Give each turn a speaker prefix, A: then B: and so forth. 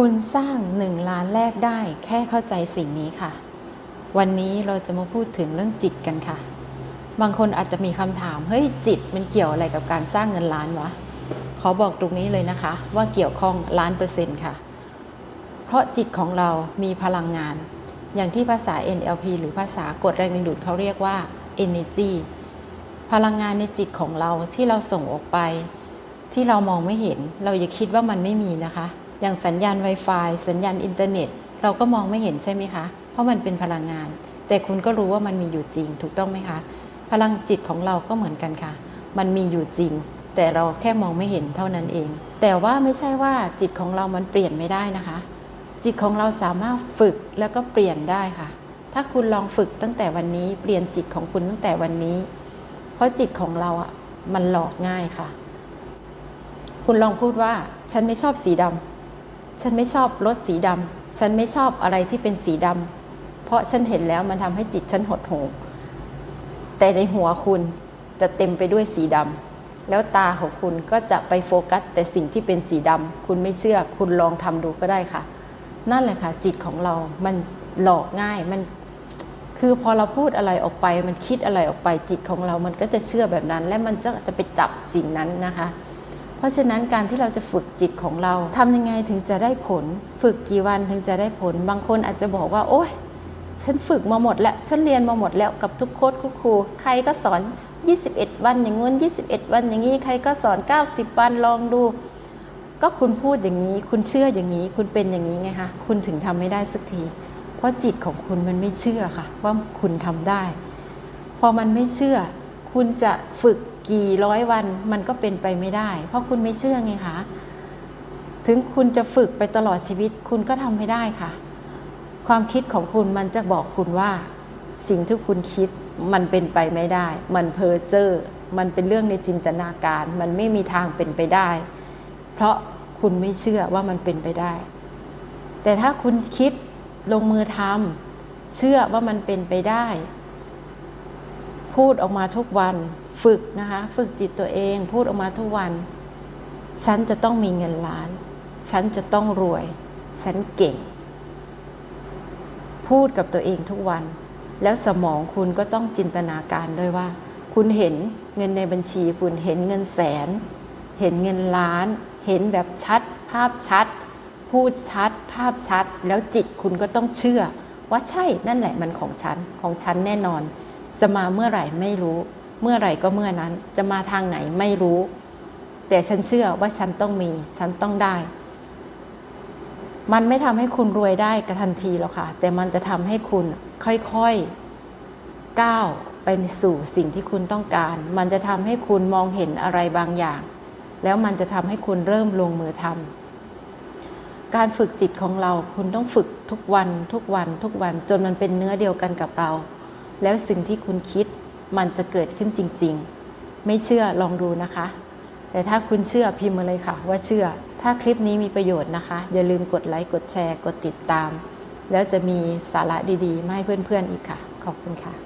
A: คุณสร้างหนึ่งล้านแรกได้แค่เข้าใจสิ่งนี้ค่ะ วันนี้เราจะมาพูดถึงเรื่องจิตกันค่ะ บางคนอาจจะมีคำถาม เฮ้ยจิตมันเกี่ยวอะไรกับการสร้างเงินล้านวะ ขอบอกตรงนี้เลยนะคะ ว่าเกี่ยวข้องล้านเปอร์เซ็นต์ค่ะ เพราะจิตของเรามีพลังงาน อย่างที่ภาษา NLP หรือภาษากฎแรงดึงดูดเขาเรียกว่า energy พลังงานในจิตของเราที่เราส่งออกไป ที่เรามองไม่เห็น เราอย่าคิดว่ามันไม่มีนะคะ อย่างสัญญาณ Wi-Fi สัญญาณอินเทอร์เน็ต เราก็มองไม่เห็นใช่ไหมคะ เพราะมันเป็นพลังงาน แต่คุณก็รู้ว่ามันมีอยู่จริงถูกต้องไหมคะ พลังจิตของเราก็เหมือนกันค่ะ มันมีอยู่จริง แต่เราแค่มองไม่เห็นเท่านั้นเอง แต่ว่าไม่ใช่ว่าจิตของเรามันเปลี่ยนไม่ได้นะคะ จิตของเราสามารถฝึกแล้วก็เปลี่ยนได้ค่ะ ถ้าคุณลองฝึกตั้งแต่วันนี้เปลี่ยนจิตของคุณตั้งแต่วันนี้ เพราะจิตของเราอะมันหลอกง่ายค่ะ คุณลองพูดว่าฉันไม่ชอบสีดำ ฉันไม่ชอบรถสีดำฉันไม่ชอบอะไรที่เป็นสีดำเพราะฉันเห็นแล้วมันทำให้จิตฉันหดหู่แต่ในหัวคุณจะเต็มไปด้วยสีดำแล้วตาของคุณก็จะไปโฟกัส แต่สิ่งที่เป็นสีดำคุณไม่เชื่อ คุณลองทำดูก็ได้ค่ะ นั่นแหละค่ะ จิตของเรา มันหลอกง่าย มัน คือพอเราพูดอะไรออกไป มันคิดอะไรออกไป จิตของเรา มันก็จะเชื่อแบบนั้น และมันจะจะไปจับสิ่งนั้นนะคะ ราะฉะนั้นการที่เราจะฝึกจิตของเราทำยังไงถึงจะได้ผล ฝึกกี่วันถึงจะได้ผล บางคนอาจจะบอกว่า โอ๊ยฉันฝึกมาหมดแล้วฉันเรียนมาหมดแล้วกับทุกโค้ดทุกครู ใครก็สอน 21 วันอย่างงู้น 21 วันอย่างนี้ใครก็สอน 90 วันลองดู ก็คุณพูดอย่างนี้ คุณเชื่ออย่างนี้ คุณเป็นอย่างนี้ไงคะคุณถึงทำไม่ได้สักที เพราะจิตของคุณมันไม่เชื่อค่ะ ว่าคุณทำได้ พอมันไม่เชื่อ คุณจะฝึกกี่ร้อยวันมันก็เป็นไปไม่ได้ เพราะคุณไม่เชื่อไงคะถึงคุณจะฝึกไปตลอดชีวิตคุณก็ทำไม่ได้ค่ะ ความคิดของคุณมันจะบอกคุณว่า สิ่งที่คุณคิดมันเป็นไปไม่ได้ มันเพ้อเจ้อมันเป็นเรื่องในจินตนาการ มันไม่มีทางเป็นไปได้ เพราะคุณไม่เชื่อว่ามันเป็นไปได้ แต่ถ้าคุณคิดลงมือทำเชื่อว่ามันเป็นไปได้ พูดออกมาทุกวันฝึกนะคะฝึกจิตตัวเอง พูดออกมาทุกวัน ฉันจะต้องมีเงินล้าน ฉันจะต้องรวย ฉันเก่ง พูดกับตัวเองทุกวัน แล้วสมองคุณก็ต้องจินตนาการด้วยว่า คุณเห็นเงินในบัญชีคุณเห็นเงินแสน เห็นเงินล้าน เห็นแบบชัด ภาพชัด พูดชัด ภาพชัด แล้วจิตคุณก็ต้องเชื่อ ว่าใช่นั่นแหละมันของฉันของฉันแน่นอน จะมาเมื่อไหร่ไม่รู้ เมื่อไหร่ก็เมื่อนั้น จะมาทางไหนไม่รู้ แต่ฉันเชื่อว่าฉันต้องมี ฉันต้องได้ มันไม่ทำให้คุณรวยได้กระทันทีหรอกค่ะ แต่มันจะทำให้คุณค่อยๆก้าวไปสู่สิ่งที่คุณต้องการ มันจะทำให้คุณมองเห็นอะไรบางอย่าง แล้วมันจะทำให้คุณเริ่มลงมือทำการฝึกจิตของเราคุณต้องฝึกทุกวันทุกวันทุกวันจนมันเป็นเนื้อเดียวกันกับเรา แล้วสิ่งที่คุณคิดมันจะเกิดขึ้นจริง ๆ ไม่เชื่อลองดูนะคะ แต่ถ้าคุณเชื่อพิมพ์มาเลยค่ะ ว่าเชื่อ ถ้าคลิปนี้มีประโยชน์นะคะ อย่าลืมกดไลค์กดแชร์ กดติดตาม แล้วจะมีสาระดีๆมาให้เพื่อนๆอีกค่ะ ขอบคุณค่ะ